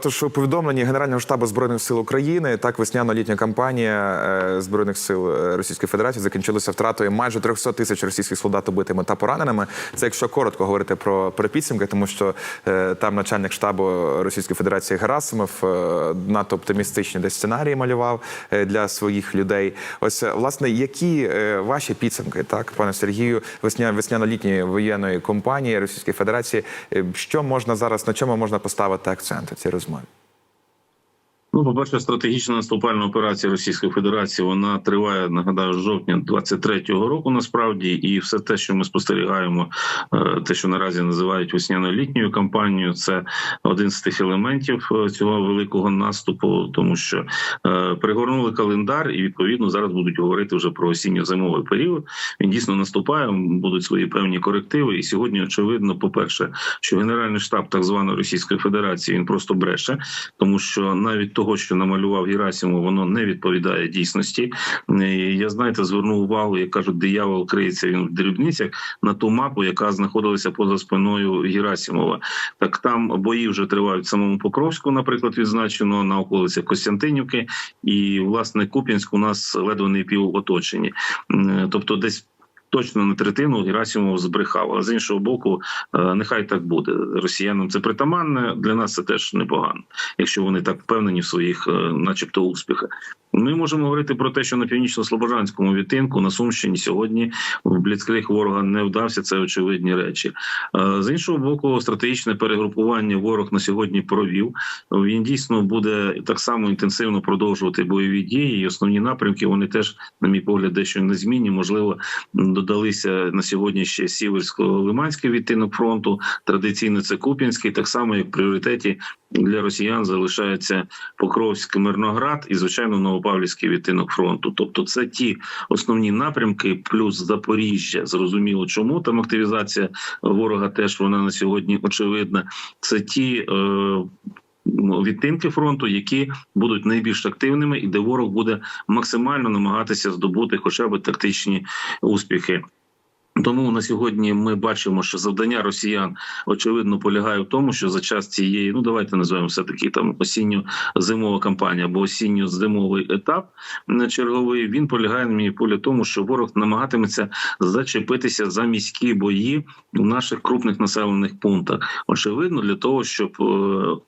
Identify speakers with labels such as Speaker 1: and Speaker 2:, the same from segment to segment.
Speaker 1: Тож у повідомленні Генерального штабу збройних сил України так весняно-літня кампанія е, збройних сил е, Російської Федерації закінчилася втратою майже 300 тисяч російських солдат убитими та пораненими. Це якщо коротко говорити про, підсумки, тому що е, там начальник штабу Російської Федерації Герасимов надто оптимістичні десь сценарії малював для своїх людей. Ось власне, які ваші підсумки, так пане Сергію, весня весняно-літньої воєнної кампанії Російської Федерації, що можна зараз на чому можна поставити акцент у цій month.
Speaker 2: Ну, по-перше, стратегічна наступальна операція Російської Федерації вона триває, нагадаю, з жовтня 23-го року. Насправді, і все те, що ми спостерігаємо, е, те, що наразі називають весняно-літньою кампанією, це один з тих елементів е, цього великого наступу, тому що е, пригорнули календар, і відповідно зараз будуть говорити вже про осінньо-зимовий період. Він дійсно наступає, будуть свої певні корективи. І сьогодні очевидно, по перше, що генеральний штаб так званої Російської Федерації він просто бреше, тому що навіть того, що намалював Герасимов, воно не відповідає дійсності. Я знаєте, звернув увагу, як кажуть, диявол криється він в дрібницях на ту мапу, яка знаходилася поза спиною Герасимова. Так там бої вже тривають в самому Покровську, наприклад, відзначено на околицях Костянтинівки, і власне Куп'янськ у нас ледве не пів оточені. Тобто, десь. Точно на третину Герасимов збрехав. А з іншого боку, е, нехай так буде. Росіянам це притаманне. Для нас це теж непогано, якщо вони так впевнені в своїх, е, начебто, успіхах. Ми можемо говорити про те, що на північно-слобожанському відтинку на Сумщині сьогодні в бліцкриг ворога не вдався. Це очевидні речі. Е, З іншого боку, стратегічне перегрупування ворог на сьогодні провів. Він дійсно буде так само інтенсивно продовжувати бойові дії. І основні напрямки вони теж, на мій погляд, дещо незмінні. Можливо, додалися на сьогодні ще сіверсько-лиманський відтинок фронту. Традиційно це Куп'янський, так само як пріоритеті для росіян залишається Покровськ, Мирноград і звичайно Новопавлівський відтинок фронту. Тобто, це ті основні напрямки, плюс Запоріжжя. Зрозуміло, чому там активізація ворога теж вона на сьогодні очевидна. Це ті. Е- Відтинки фронту, які будуть найбільш активними, і де ворог буде максимально намагатися здобути хоча б тактичні успіхи. Тому на сьогодні ми бачимо, що завдання росіян очевидно полягає в тому, що за час цієї, ну давайте називаємо все таки там осінньо-зимова кампанія або осінньо-зимовий етап на черговий. Він полягає на мій поля тому, що ворог намагатиметься зачепитися за міські бої в наших крупних населених пунктах. Очевидно, для того, щоб е,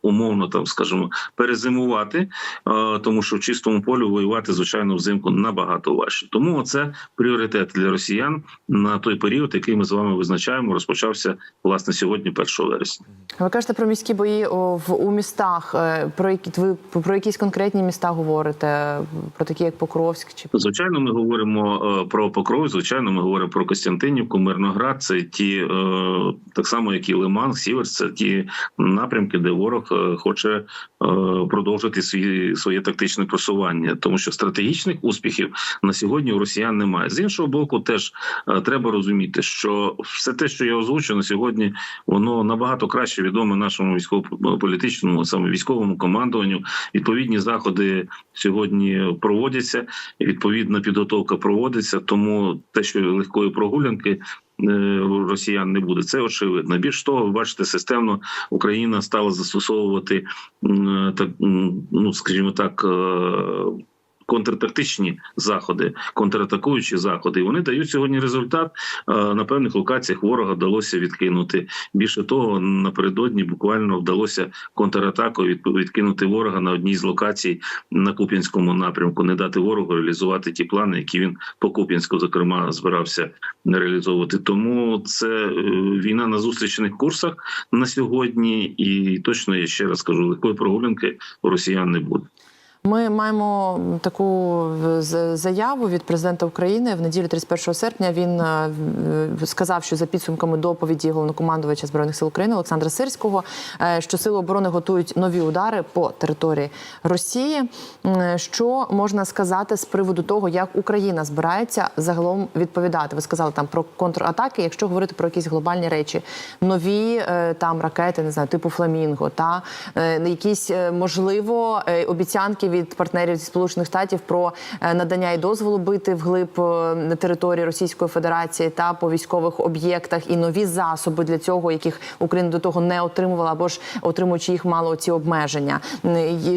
Speaker 2: умовно там, скажімо, перезимувати, е, тому що в чистому полі воювати звичайно взимку набагато важче. Тому це пріоритет для росіян на той період, який ми з вами визначаємо, розпочався власне сьогодні, 1 вересня.
Speaker 3: Ви кажете про міські бої в у містах. Е, Про які ви про якісь конкретні міста говорите? Про такі як Покровськ чи
Speaker 2: Звичайно, ми говоримо е, про Покров, звичайно, ми говоримо про Костянтинівку, Мирноград. Це ті е, так само, як і Лиман, Сіверс, це ті напрямки, де ворог хоче продовжити свої своє тактичне просування, тому що стратегічних успіхів на сьогодні у росіян немає. З іншого боку, теж е, треба розуміти, що все те, що я озвучу на сьогодні, воно набагато краще відоме нашому військово-політичному, саме військовому командуванню. Відповідні заходи сьогодні проводяться, відповідна підготовка проводиться. Тому те, що легкої прогулянки. Е, Росіян не буде, це очевидно. Більш того, ви бачите, системно Україна стала застосовувати так, ну скажімо так, е, контртактичні заходи, контратакуючі заходи. І вони дають сьогодні результат. Е, На певних локаціях ворога вдалося відкинути. Більше того, напередодні буквально вдалося контратакою від- відкинути ворога на одній з локацій на Куп'янському напрямку, не дати ворогу реалізувати ті плани, які він по Куп'янську, зокрема, збирався реалізовувати. Тому це е, війна на зустрічних курсах на сьогодні, і точно я ще раз кажу, легкої прогулянки у росіян не буде.
Speaker 3: Ми маємо таку заяву від президента України в неділю 31 серпня. Він е, сказав, що за підсумками доповіді головнокомандувача збройних сил України Олександра Сирського, е, що сили оборони готують нові удари по території Росії. Що можна сказати з приводу того, як Україна збирається загалом відповідати? Ви сказали там про контратаки. Якщо говорити про якісь глобальні речі, нові е, там ракети, не знаю, типу Фламінго, та якісь можливо обіцянки від від партнерів зі сполучених штатів про е, надання і дозволу бити вглиб на території Російської Федерації та по військових об'єктах і нові засоби для цього, яких Україна до того не отримувала, або ж отримуючи їх мало ці обмеження.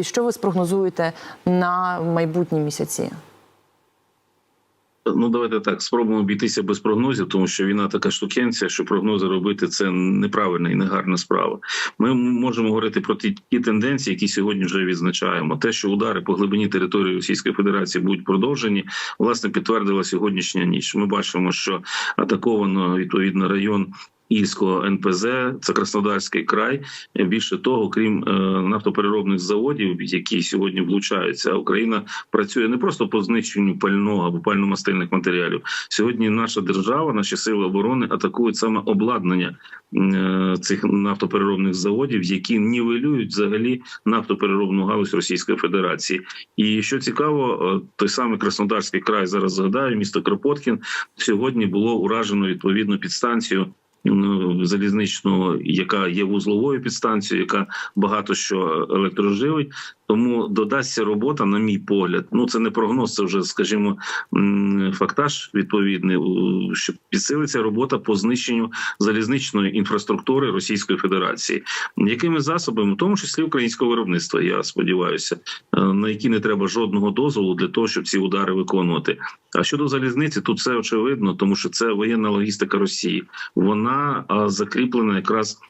Speaker 3: Що ви спрогнозуєте на майбутні місяці?
Speaker 2: Ну, давайте так спробуємо обійтися без прогнозів, тому що війна така штукенція, що прогнози робити це неправильна і негарна справа. Ми можемо говорити про ті, тенденції, які сьогодні вже відзначаємо. Те, що удари по глибині території Російської Федерації будуть продовжені, власне підтвердила сьогоднішня ніч. Ми бачимо, що атаковано відповідно район. Ільського НПЗ, це Краснодарський край. Більше того, крім е, нафтопереробних заводів, які сьогодні влучаються, Україна працює не просто по знищенню пального або пально-мастильних матеріалів. Сьогодні наша держава, наші сили оборони атакують саме обладнання е, цих нафтопереробних заводів, які нівелюють взагалі нафтопереробну галузь Російської Федерації. І що цікаво, е, той самий Краснодарський край зараз згадаю, місто Кропоткін сьогодні було уражено відповідну підстанцію залізничну, яка є вузловою підстанцією, яка багато що електроживить. Тому додасться робота, на мій погляд. Ну це не прогноз, це вже, скажімо, фактаж відповідний, що підсилиться робота по знищенню залізничної інфраструктури Російської Федерації. Якими засобами, в тому числі українського виробництва, я сподіваюся, е, на які не треба жодного дозволу для того, щоб ці удари виконувати. А щодо залізниці, тут все очевидно, тому що це воєнна логістика Росії. Вона закріплена якраз.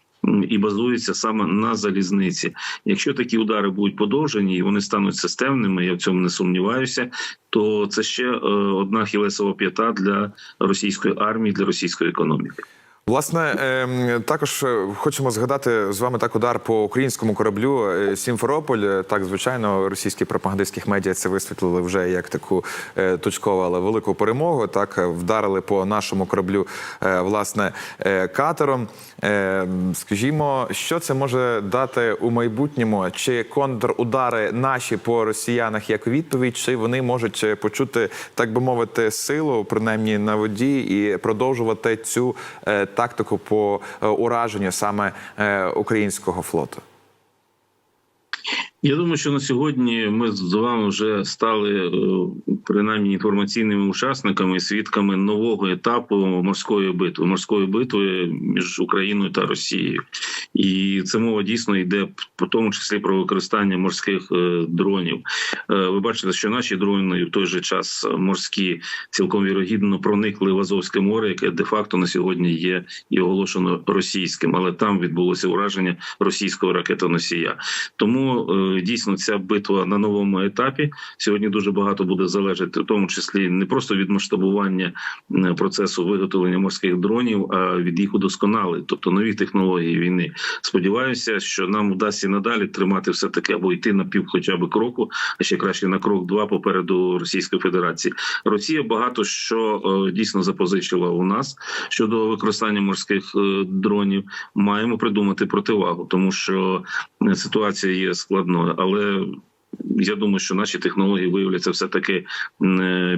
Speaker 2: І базується саме на залізниці. Якщо такі удари будуть подовжені і вони стануть системними, я в цьому не сумніваюся. То це ще е, одна хілесова п'ята для російської армії, для російської економіки.
Speaker 1: Власне, ем, також е, хочемо згадати з вами так удар по українському кораблю е, Сімферополь. Так, звичайно, російські пропагандистські медіа це висвітлили вже як таку е, точкову, але велику перемогу. Так вдарили по нашому кораблю власне катером. Скажімо, що це може дати у майбутньому? Чи контрудари наші по росіянах як відповідь, чи вони можуть почути, так би мовити, силу принаймні на воді і продовжувати цю тактику по е, ураженню саме е, українського флоту?
Speaker 2: Я думаю, що на сьогодні ми з вами вже стали е, принаймні інформаційними учасниками і свідками нового етапу морської битви, морської битви між Україною та Росією, і це мова дійсно йде по тому числі про використання морських е, дронів. Е, Ви бачите, що наші дрони в той же час морські цілком вірогідно проникли в Азовське море, яке де-факто на сьогодні є і оголошено російським, але там відбулося ураження російського ракетоносія. Тому дійсно ця битва на новому етапі сьогодні дуже багато буде залежати, в тому числі не просто від масштабування процесу виготовлення морських дронів, а від їх удосконалень, тобто нові технології війни. Сподіваюся, що нам вдасться надалі тримати все таки або йти на пів, хоча б кроку, а ще краще на крок два попереду Російської Федерації. Росія багато що е, дійсно запозичила у нас щодо використання морських е, дронів. Маємо придумати противагу, тому що ситуація є складною, але. Я думаю, що наші технології виявляться все таки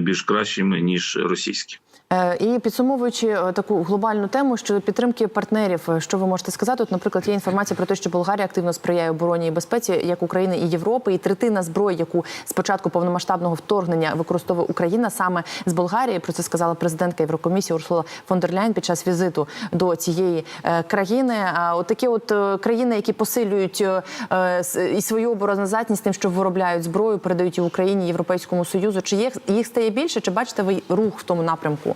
Speaker 2: більш кращими ніж російські.
Speaker 3: Е, І підсумовуючи е, таку глобальну тему щодо підтримки партнерів, е, що ви можете сказати? От, наприклад, є інформація про те, що Болгарія активно сприяє обороні і безпеці як України і Європи, і третина зброї, яку з початку повномасштабного вторгнення використовує Україна саме з Болгарії. Про це сказала президентка Єврокомісії Урсула фон дер Ляйн під час візиту до цієї е, країни. А от такі от е, країни, які посилюють е, е, і свою обороноздатність тим, що виробляють зброю, передають в Україні, Європейському Союзу. Чи їх їх стає більше? Чи бачите ви рух в тому напрямку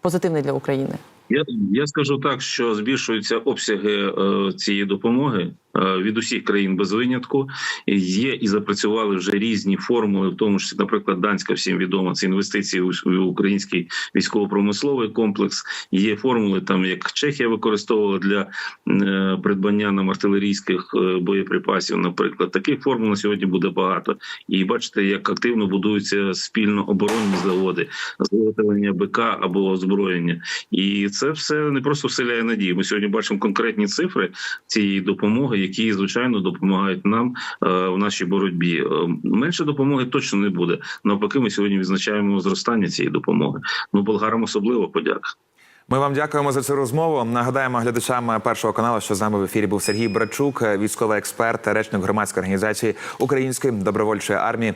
Speaker 3: позитивний для України?
Speaker 2: Я, я скажу так, що збільшуються обсяги е, цієї допомоги від усіх країн без винятку. Є і запрацювали вже різні формули, в тому числі, наприклад, данська всім відома це інвестиції в український військово-промисловий комплекс. Є формули, там як Чехія використовувала для е, придбання нам артилерійських е, боєприпасів. Наприклад, таких формул на сьогодні буде багато. І бачите, як активно будуються спільно оборонні заводи, з виготовлення БК або озброєння. І це все не просто вселяє надію. Ми сьогодні бачимо конкретні цифри цієї допомоги, які звичайно допомагають нам е, в нашій боротьбі. Е, Менше допомоги точно не буде. Навпаки, ми сьогодні відзначаємо зростання цієї допомоги. Ну болгарам особливо подяка.
Speaker 1: Ми вам дякуємо за цю розмову. Нагадаємо глядачам першого каналу, що з нами в ефірі був Сергій Брачук, військовий експерт, речник громадської організації Української добровольчої армії.